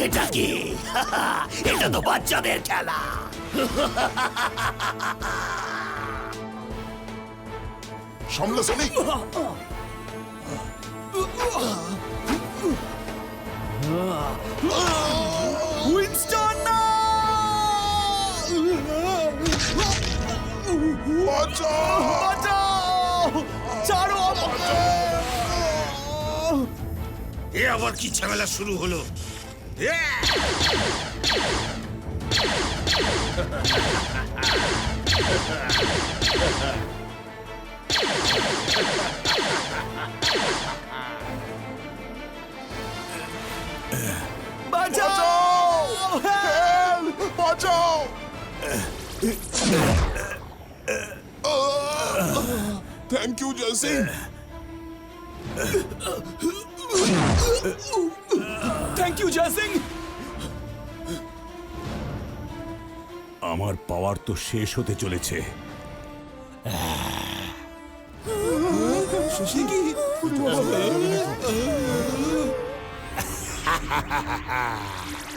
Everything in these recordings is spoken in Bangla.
এটা কি? এটা তো বাচ্চাদের খেলা। সামলে সনিক উইনস্টন না! ছাড়ো এ আবার কি ঝামেলা শুরু হলো? এ! বাঁচাও thank you Joy thank you Joysingh আমার পাওয়ার তো শেষ হতে চলেছে। পড়ে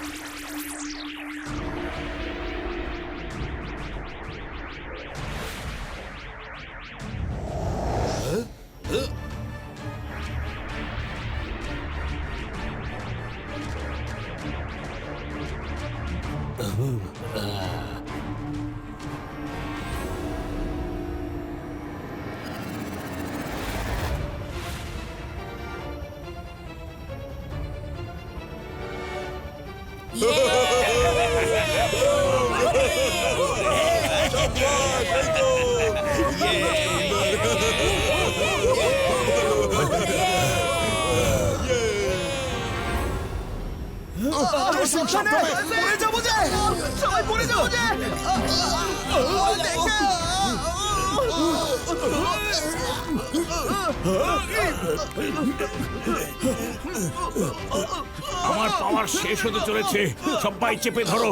আমার পাওয়ার শেষ হতে চলেছে। সবাই চেপে ধরো।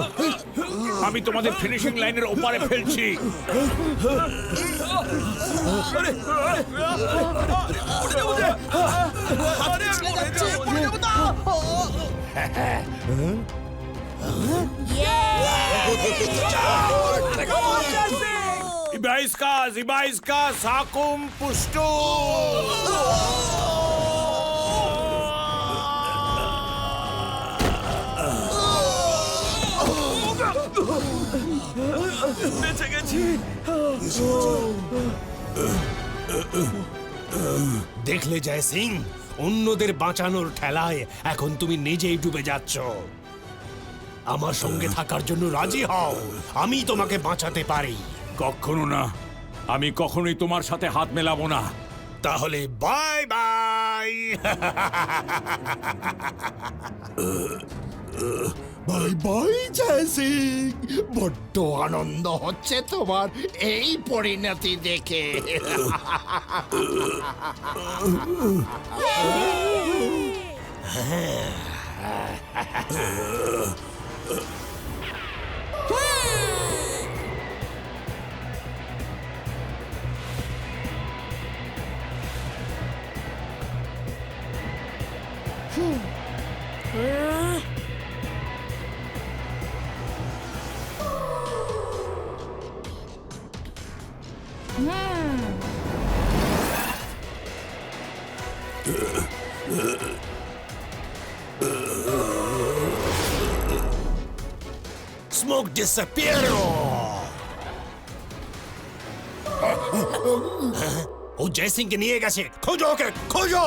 আমি তোমাদের ফিনিশিং লাইনের ওপারে ফেলছি। Ibaiska, Ibaiska, Sakum, Pushtu! বেঁচে গেছি। দেখলে জয় সিং অন্যদের বাঁচানোর ঠেলায় এখন তুমি নিজেই ডুবে যাচ্ছ। আমার সঙ্গে থাকার জন্য রাজি হও আমি তোমাকে বাঁচাতে পারি। কখনো না আমি কখনোই তোমার সাথে হাত মেলাবো না। তাহলে বাই বাই। বাই বাই বড্ড আনন্দ হচ্ছে তোমার এই পরিণতি দেখে। স্মোক ডিসঅ্যাপিয়ারো ও জয়সিংকে নিয়ে গেছে। খোঁজো ওকে, খোঁজো!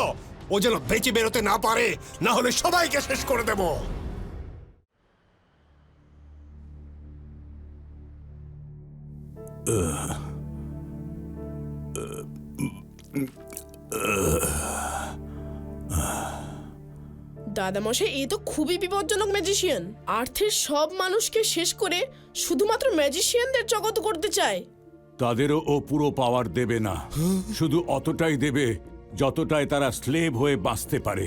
ও যেন বেঁচে বেরোতে না পারে, না হলে সবাইকে শেষ করে দেবো। দাদামশাই এ তো খুবই বিপজ্জনক ম্যাজিশিয়ান আর্থের সব মানুষকে শেষ করে শুধুমাত্র ম্যাজিশিয়ানদের জগত করতে চায়। তাদেরও ও পুরো পাওয়ার দেবে না। শুধু অতটাই দেবে যতটাই তারা স্লেভ হয়ে বাঁচতে পারে।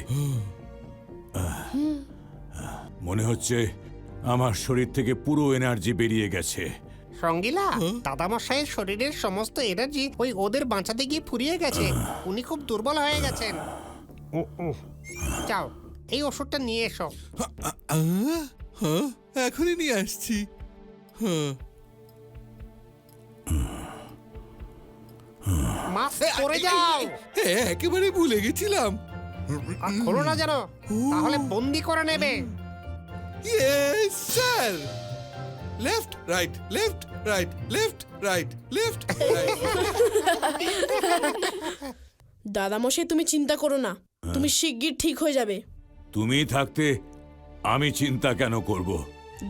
মনে হচ্ছে আমার শরীর থেকে পুরো এনার্জি বেরিয়ে গেছে। সঙ্গীলা দাদামশাইয়ের শরীরের সমস্ত এনার্জি ওই ওদের বাঁচাতে গিয়ে ফুরিয়ে গেছে। উনি খুব দুর্বল হয়ে গেছেন। যাও। এই ওষুধটা নিয়ে এসো। হ্যাঁ এখনই নিয়ে আসছি। হ্যাঁ। মাস্ক পরে যাও হ্যাঁ একেবারে ভুলে গেছিলাম। আর খোলো না যেন তাহলে বন্দি করে নেবে। Yes sir left right left right left right left right দাদামশাই তুমি চিন্তা করো না। তুমি শিগগির ঠিক হয়ে যাবে। তুমি থাকতে আমি চিন্তা কেন করব?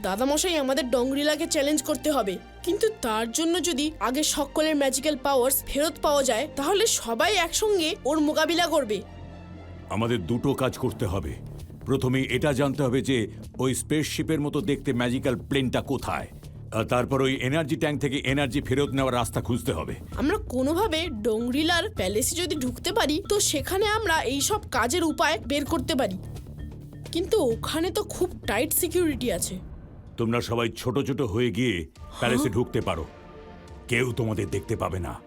দাদামশাই আমাদের ডংরিলাকে চ্যালেঞ্জ করতে হবে। কিন্তু তার জন্য যদি আগে সকলের ম্যাজিক্যাল পাওয়ার্স ফেরত পাওয়া যায় তাহলে সবাই একসঙ্গে ওর মোকাবিলা করবে। আমাদের দুটো কাজ করতে হবে। প্রথমে এটা জানতে হবে যে ওই স্পেসশিপের মতো দেখতে ম্যাজিক্যাল প্লেনটা কোথায়। আর তারপর ওই এনার্জি ট্যাঙ্ক থেকে এনার্জি ফেরত নেওয়ার রাস্তা খুঁজতে হবে। আমরা কোনোভাবে ডংরিলার প্যালেসে যদি ঢুকতে পারি তো সেখানে আমরা এই সব কাজের উপায় বের করতে পারি। কিন্তু ওখানে তো খুব টাইট সিকিউরিটি আছে। তোমরা সবাই ছোট ছোট হয়ে গিয়ে প্যালেসে ঢুকতে পারো। কেউ তোমাদের দেখতে পাবে না।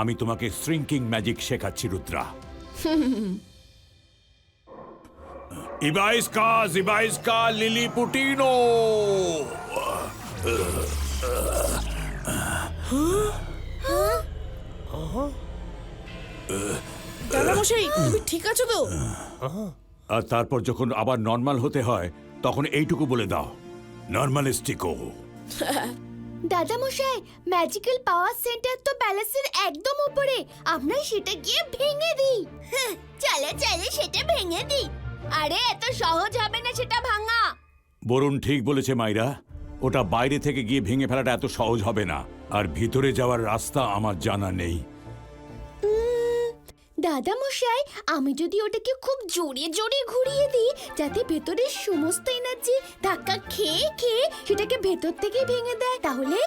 আমি তোমাকে শ্রিঙ্কিং ম্যাজিক শেখাচ্ছি রুদ্রা। ইবাইস্কা জিবাইস্কা লিলি পুটিনো। দাদামশাই তুমি ঠিক আছো তো? আর তারপর যখন আবার নর্মাল হতে হয় তখন এইটুকু বলে দাও। নর্মালিস্টিকো দাদামশাই ম্যাজিক্যাল পাওয়ার সেন্টার তো প্যালেসের একদম উপরে। আমরা সেটা গিয়ে ভেঙে দিই। চলো চলো সেটা ভেঙে দিই। আরে এত সহজ হবে না সেটা ভাঙা। বরুণ ঠিক বলেছে মাইরা। ওটা বাইরে থেকে গিয়ে ভেঙে ফেলাটা এত সহজ হবে না। আর ভিতরে যাওয়ার রাস্তা আমার জানা নেই। দাদামশাই আমি যদি ওটাকে খুব জোরে জোরে ঘুরিয়ে দিই যাতে ভেতরের সমস্ত এনার্জি ধাক্কা খেয়ে খেয়ে সেটাকে ভেতর থেকে ভেঙে দেয় তাহলে?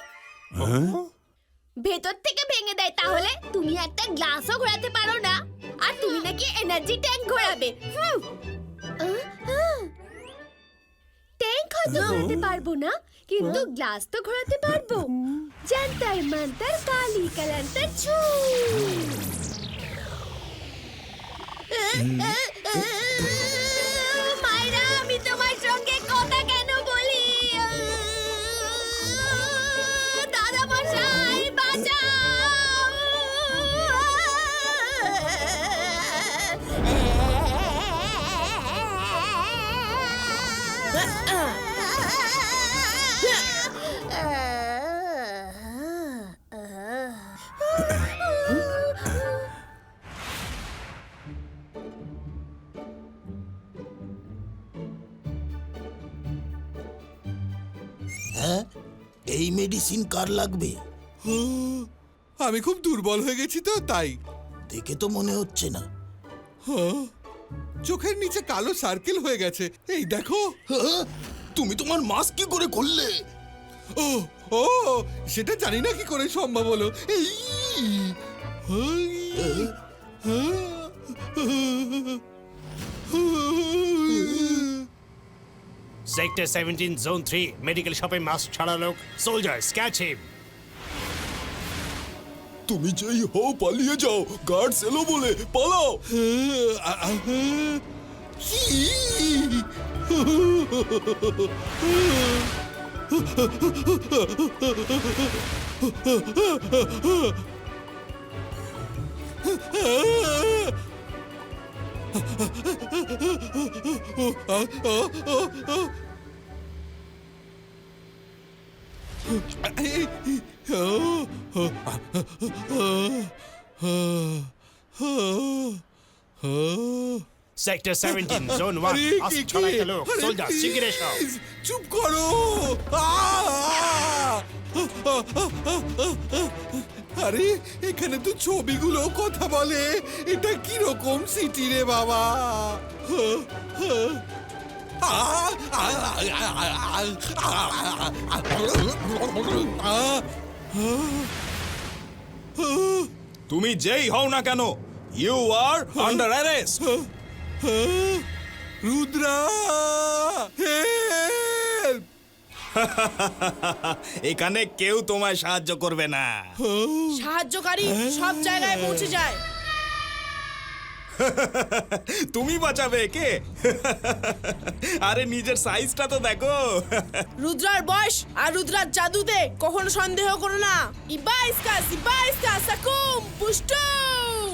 ভেতর থেকে ভেঙে দেয় তাহলে? তুমি একটা গ্লাসও ঘোরাতে পারো না। আর তুমি নাকি এনার্জি ট্যাঙ্ক ঘোরাবে। ট্যাঙ্ক হয়তো ঘোরাতে পারব না কিন্তু গ্লাস তো ঘোরাতে পারব। জান্তার মান্তার কালি কালান্তার ছু মায়েরা আমি তোমার সঙ্গে কথা কেন বলি? দাদা মশাই বাঁচাও! মেডিসিন কার লাগবে? আমি খুব দুর্বল হয়ে গেছি তো তাই। দেখে তো মনে হচ্ছে না। চোখের নিচে কালো সার্কেল হয়ে গেছে। এই দেখো। তুমি তোমার মাস্ক কি করে করলে ও ও সেটা জানি না কি করে সম্ভব হলো। এই sector seventeen zone three medical শপে মাস্ক ছাড়া লোক সোলজার ক্যাচ হিম তুমি যেই হও পালিয়ে যাও। গার্ডস এলো বলে পালাও। সেক্টর সেভেন্টিন জোন ওয়ান আরে, মাস্ক কি, ছাড়া কি? একটা লোক আরে, সোলজার শিগগির এসো। চুপ করো! আরে এখানে তো ছবিগুলো কথা বলে। এটা কি রকম সিটি রে বাবা? তুমি যেই হও না কেন you are under arrest Rudra এখানে কেউ তোমায় সাহায্য করবে না। সাহায্যকারী সব জায়গায় পৌঁছে যায়। তুমি বাঁচাবে কে? আরে নিজের সাইজটা তো দেখো। রুদ্রার বয়স আর রুদ্রার জাদুতে কখনো সন্দেহ করো না। ইবাইসকা ইবাইসকা সাকুম পুষ্টুম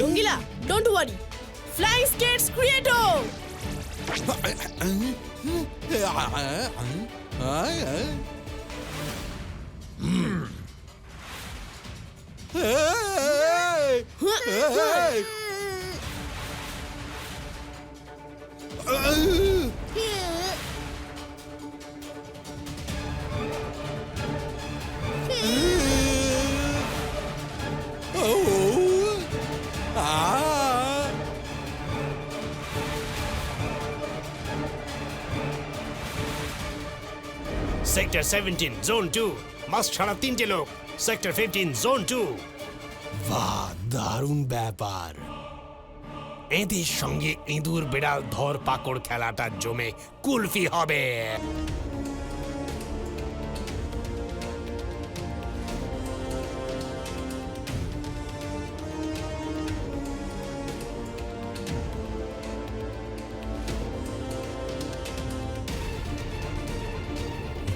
রঙ্গিলা ডোন্ট ওয়ারি ফ্লাইং স্কেটস ক্রিয়েটো Hey! Hey! Sector 17, Zone 2. বাস ছাড়া তিনটে লোক। সেক্টর ফিফটিন জোন টু বাহ, দারুণ ব্যাপার। এদের সঙ্গে ইঁদুর বেড়াল ধর পাকড় খেলাটা জমে কুলফি হবে।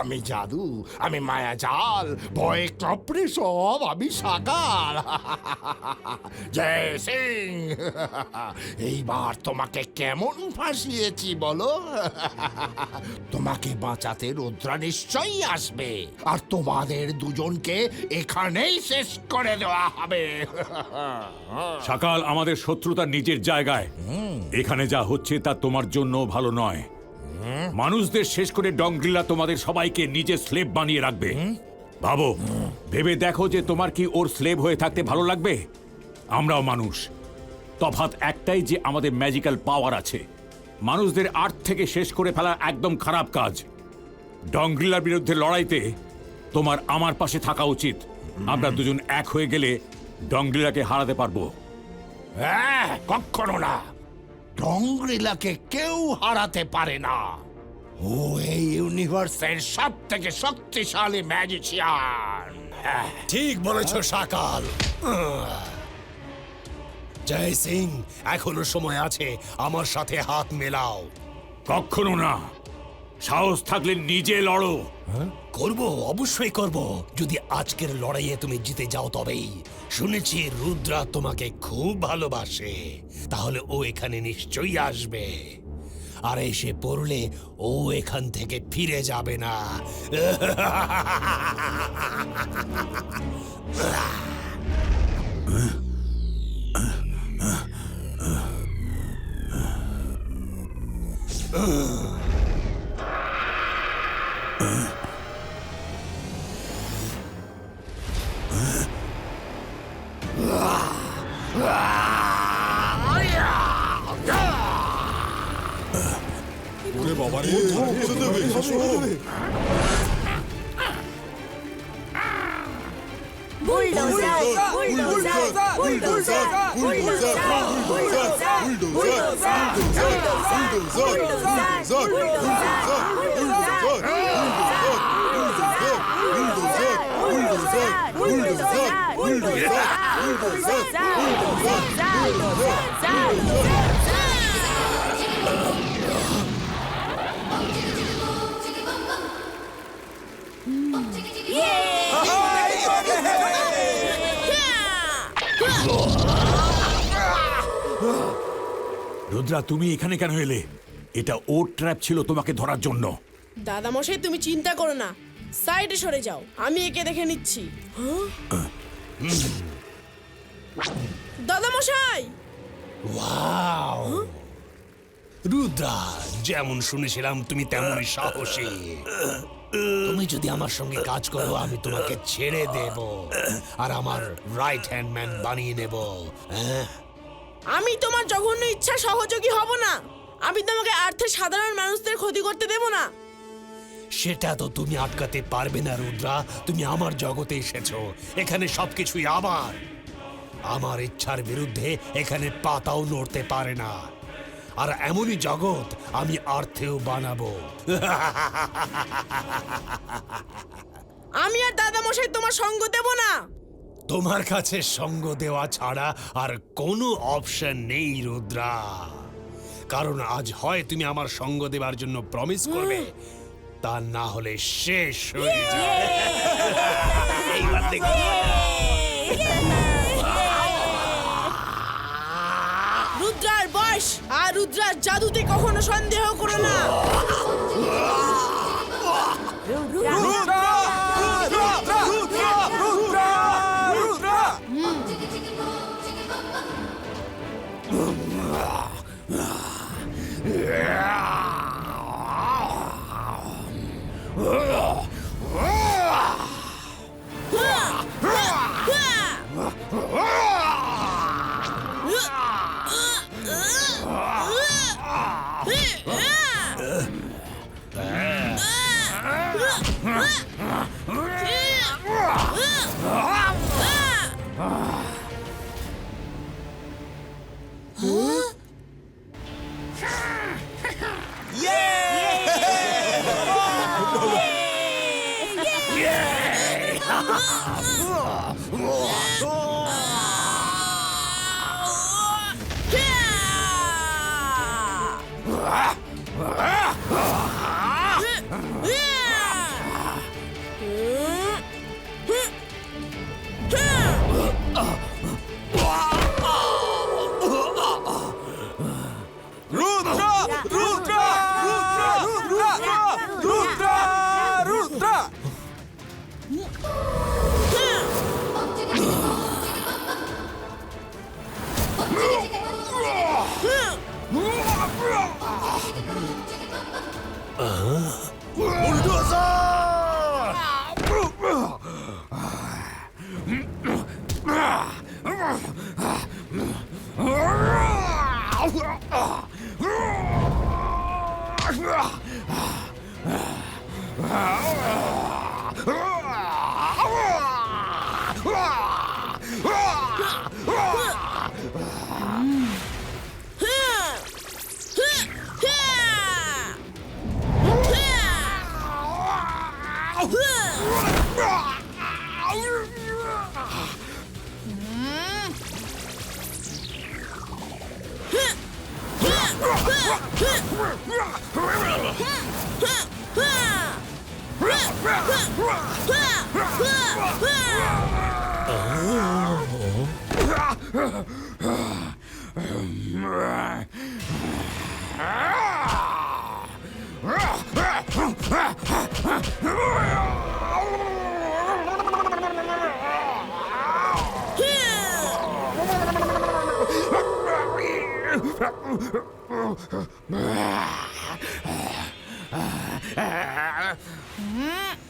আমি জাদু আমি মায়াজাল ভয়ে কাপড়ে সব আমি সাকার। জয় সিং। এইবার তোমাকে কেমন ফাঁসিয়েছি বলো? তোমাকে বাঁচাতে রুদ্রা নিশ্চয়ই আসবে আর তোমাদের দুজনকে এখানেই শেষ করে দেওয়া হবে। সকাল আমাদের শত্রুতা নিজের জায়গায়। এখানে যা হচ্ছে তা তোমার জন্য ভালো নয়। মানুষদের শেষ করে ডংগ্রিলা তোমাদের সবাইকে নিজের স্লেভ বানিয়ে রাখবে। ভাবো ভেবে দেখো যে তোমার কি ওর স্লেভ হয়ে থাকতে ভালো লাগবে? আমরাও মানুষ। তফাৎ একটাই যে আমাদের ম্যাজিক্যাল পাওয়ার আছে। মানুষদের আর্ট থেকে শেষ করে ফেলা একদম খারাপ কাজ। ডংগ্রিলার বিরুদ্ধে লড়াইতে তোমার আমার পাশে থাকা উচিত। আমরা দুজন এক হয়ে গেলে ডংগ্রিলাকে হারাতে পারব। হ্যাঁ কখনো না। ডংগ্রিলাকে কেউ হারাতে পারে না। ও এই ইউনিভার্সের সব থেকে শক্তিশালী ম্যাজিশিয়ান। হ্যাঁ ঠিক বলেছ সাকাল জয় সিং এখনও সময় আছে আমার সাথে হাত মেলাও। কখনো না। সাহস থাকলে নিজে লড়ো। করব অবশ্যই করব। যদি আজকের লড়াইয়ে তুমি জিতে যাও তবেই। শুনেছি রুদ্রা তোমাকে খুব ভালোবাসে। তাহলে ও এখানে নিশ্চয়ই আসবে। আর এসে পড়লে ও এখান থেকে ফিরে যাবে না। 왜 물러서 물러서 물러서 물러서 물러서 물러서 물러서 물러서 물러서 물러서 물러서 রুদ্রা তুমি এখানে কেন এলে? এটা ওর ট্র্যাপ ছিল তোমাকে ধরার জন্য। দাদামশাই তুমি চিন্তা করো না। সাইডে সরে যাও। আমি একে দেখে নিচ্ছি? দাদামশাই! ওয়াও! রুদ্রা যেমন শুনেছিলাম তুমি তেমনই সাহসী। তুমি যদি আমার সঙ্গে কাজ করো আমি তোমাকে ছেড়ে দেব আর আমার রাইট হ্যান্ড ম্যান বানিয়ে নেব হ্যাঁ? আমি তোমার জঘন্য ইচ্ছা সহযোগী হব না। আমি তোমাকে আর্থের সাধারণ মানুষদের ক্ষতি করতে দেব না। সেটা তো তুমি আটকাতে পারবে না রুদ্রা। তুমি আমার জগতে এসেছ। এখানে সবকিছুই আমার। আমার ইচ্ছার বিরুদ্ধে এখানে পাতাও নড়তে পারে না। আর এমনই জগৎ আমি আর্থেও বানাবো। আমি আর দাদামশাই তোমার সঙ্গ দেব না। তোমার কাছে সঙ্গ দেওয়া ছাড়া আর কোনো অপশন নেই রুদ্রা। কারণ আজ হয় তুমি আমার সঙ্গ দেবার জন্য প্রমিস করবে। তা না হলে শেষ হয়ে যাবে। এইবার দেখো। বয়স আর রুদ্রার জাদুতে কখনো সন্দেহ করো না। 으아! 으아! 으아! 으아! Bulldozer! ডংরিলা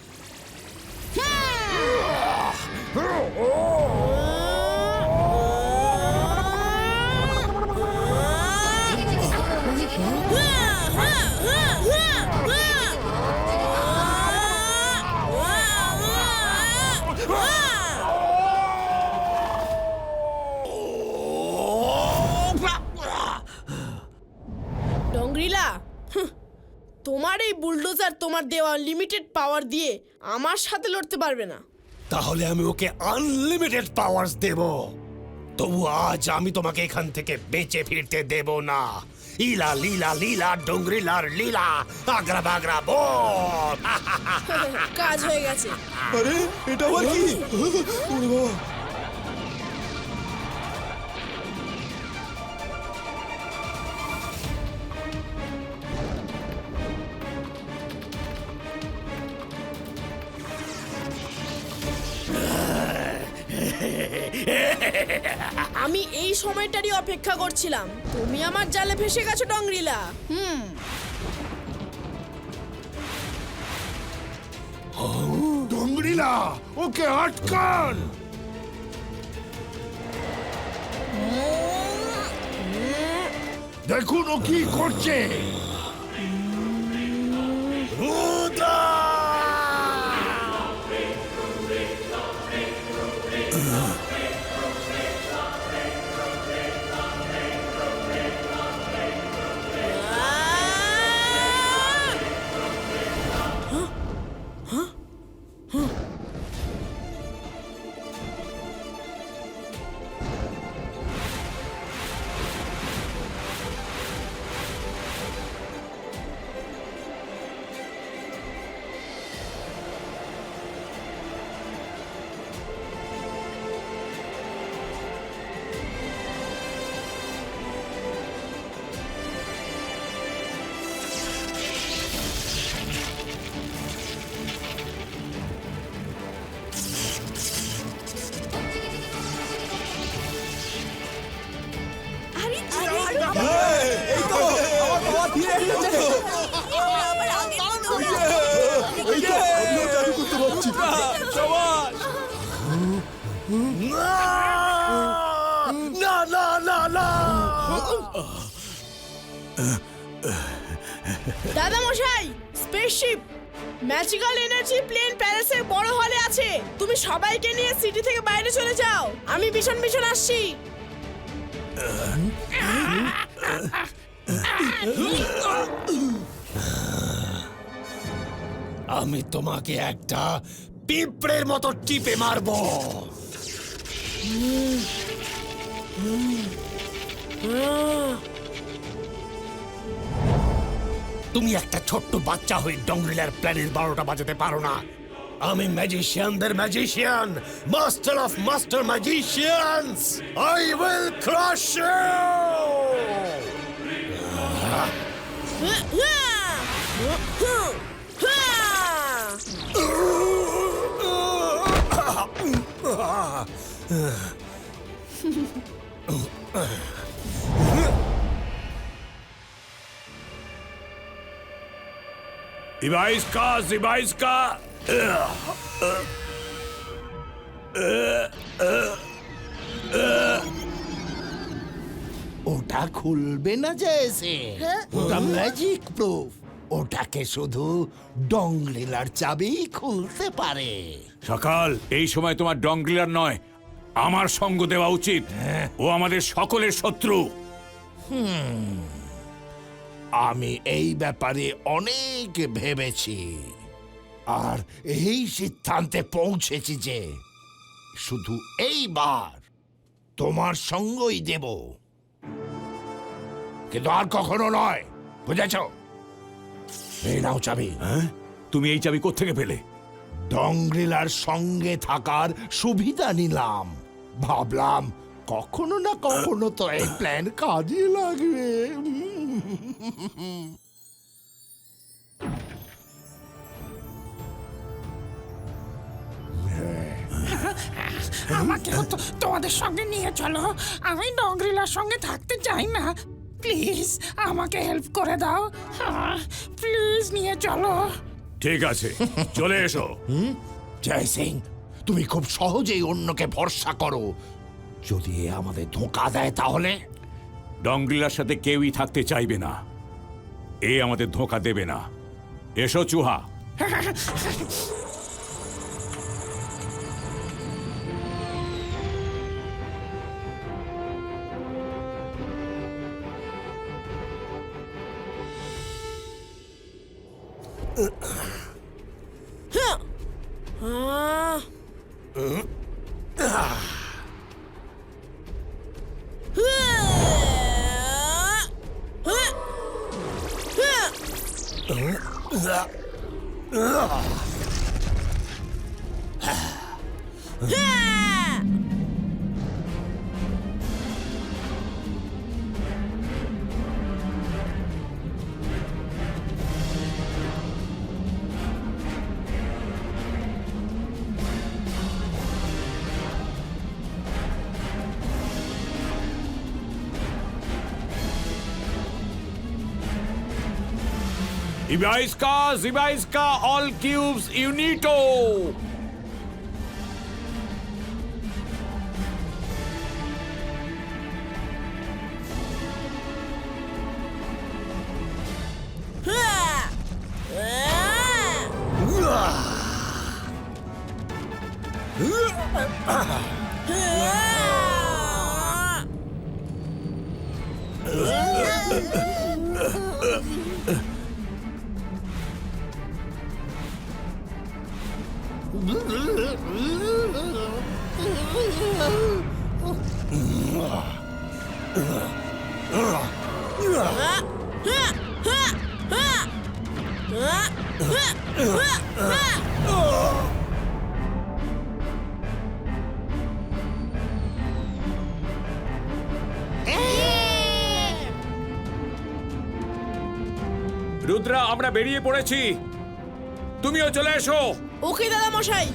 রঙ্গরিলা তোমার এই বুলডোজার তোমার দেওয়া লিমিটেড পাওয়ার দিয়ে আমার সাথে লড়তে পারবে না। তাহলে আমি ওকে আনলিমিটেড পাওয়ার্স দেব। তবু আজ আমি তোমাকে এখান থেকে বেঁচে ফিরতে দেব না। ইলা লীলা লীলা ডোংরিলার লীলা আগ্রা বাগরা বল কাজ হয়ে গেছে। আরে এটা আবার কি? সময়টারই অপেক্ষা করছিলাম। তুমি আমার জালে ভেসে গেছো ডংরিলা হুম। ডংরিলা ওকে আটকান। দেখুন ও কি করছে। স্পেসশিপ ম্যাজিক্যাল এনার্জি প্লেন প্যালেসের বড় হলে আছে। তুমি সবাইকে নিয়ে সিটি থেকে বাইরে চলে যাও। আমি ভীষণ ভীষণ আসছি। আমি তোমাকে একটা পিঁপড়ের মতো টিপে মারবো। তুমি একটা ছোট্ট বাচ্চা হয়ে ডংরিলার প্ল্যানের বারোটা বাজাতে পারো না। আমি ম্যাজিশিয়ানদের magician master of master magicians I will crash Ivaisca, Zivaisca! ওটা খুলবে না জেসে ওটা ম্যাজিক প্রুফ ওটাকে শুধু ডংলিলার চাবি খুলতে পারে। সকাল এই সময় তোমার ডংগিলার নয় আমার সঙ্গ দেওয়া উচিত। ও আমাদের সকলের শত্রু। আমি এই ব্যাপারে অনেক ভেবেছি। আর এই সিদ্ধান্তে পৌঁছেছি যে শুধু এইবার তোমার সঙ্গই দেব। কিন্তু আর কখনো নয় বুঝেছ? এই নাও চাবি। হ্যাঁ? তুমি এই চাবি কোত্থেকে পেলে? ডংগ্রিলার সঙ্গে থাকার সুবিধা নিলাম। ভাবলাম কখনো না কখনো তো এই প্ল্যান কাজে লাগবে। আমাকেও তো তোমাদের সঙ্গে নিয়ে চলো। আমি ডংরিলার সঙ্গে থাকতে চাই না। প্লিজ আমাকে হেল্প করে দাও। প্লিজ নিয়ে চলো। ঠিক আছে চলে এসো। জয় সিং তুমি খুব সহজেই অন্যকে ভরসা করো। যদি আমাদের ধোকা দেয় তাহলে? ডংগিলার সাথে কেউই থাকতে চাইবে না। এ আমাদের ধোঁকা দেবে না। এসো চুহা। ইবাইস্কা জিবাইস্কা অল কিউবস ইউনিটো রুদ্রা আমরা বেরিয়ে পড়েছি। তুমিও চলে এসো। ওকে দাদা মশাই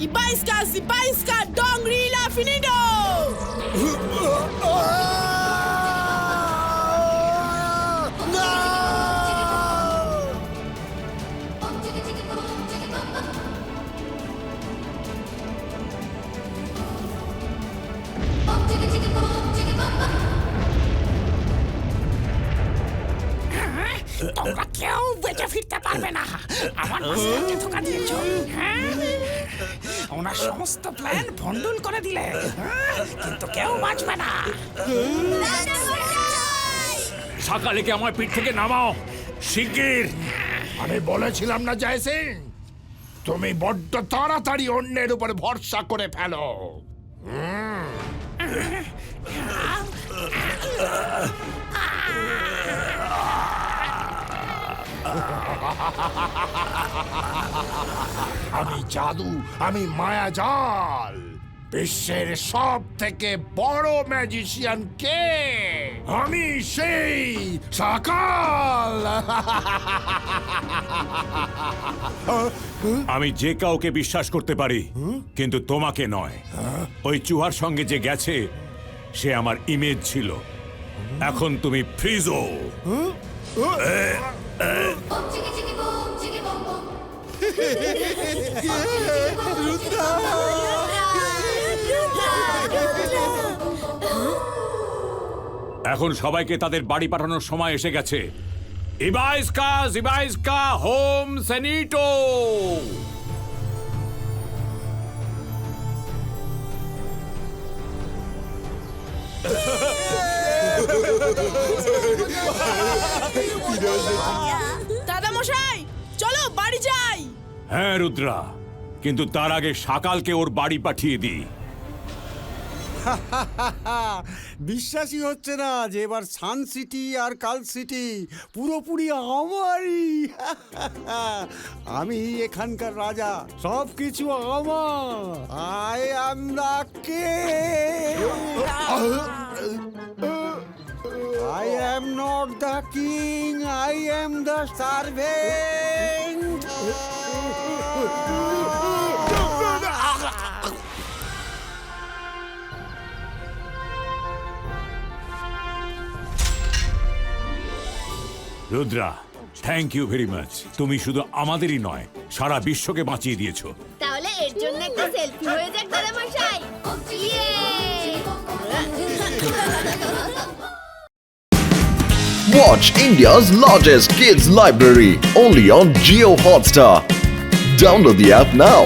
Ibaisca, Zibaisca, Dongrila, Finido! তোমরা কেউ বেঁচে ফিরতে পারবে না আমার মাস্টারকে ধোকা দিয়েছ হ্যাঁ ওনার সমস্ত প্ল্যান ভন্ডুল করে দিলে। হ্যাঁ? কিন্তু কেউ বাঁচবে না। সকালে কি আমার পিঠ থেকে নামাও? শিগগির। আমি বলেছিলাম না জয় সিং তুমি বড্ড তাড়াতাড়ি অন্যের উপর ভরসা করে ফেলো। আমি জাদু আমি মায়াজাল বিশ্বের সব থেকে বড় ম্যাজিশিয়ান কে? আমি সেই সকাল। আমি যে কাউকে বিশ্বাস করতে পারি কিন্তু তোমাকে নয়। ওই চুহার সঙ্গে যে গেছে সে আমার ইমেজ ছিল। এখন তুমি ফ্রিজো এখন সবাইকে তাদের বাড়ি পাঠানোর সময় এসে গেছে। হোম সেনিটো। দাদা মশাই চলো, বাড়ি যাই। হ্যাঁ রুদ্রা। কিন্তু তার আগে সকালকে ওর বাড়ি পাঠিয়ে দিই। বিশ্বাসই হচ্ছে না যে এবার সান সিটি আর কাল সিটি পুরোপুরি আমারই। আমি এখানকার রাজা সব কিছু আমার। I am the K? I am not the king I am the servant Rudra thank you very much তুমি শুধু আমাদেরই নয় সারা বিশ্বকে বাঁচিয়ে দিয়েছ তাহলে এর জন্য একটা সেলফি হয়ে যাক দাদা মশাই ইয়ে Watch India's largest kids library only on Geo Hotstar. Download the app now.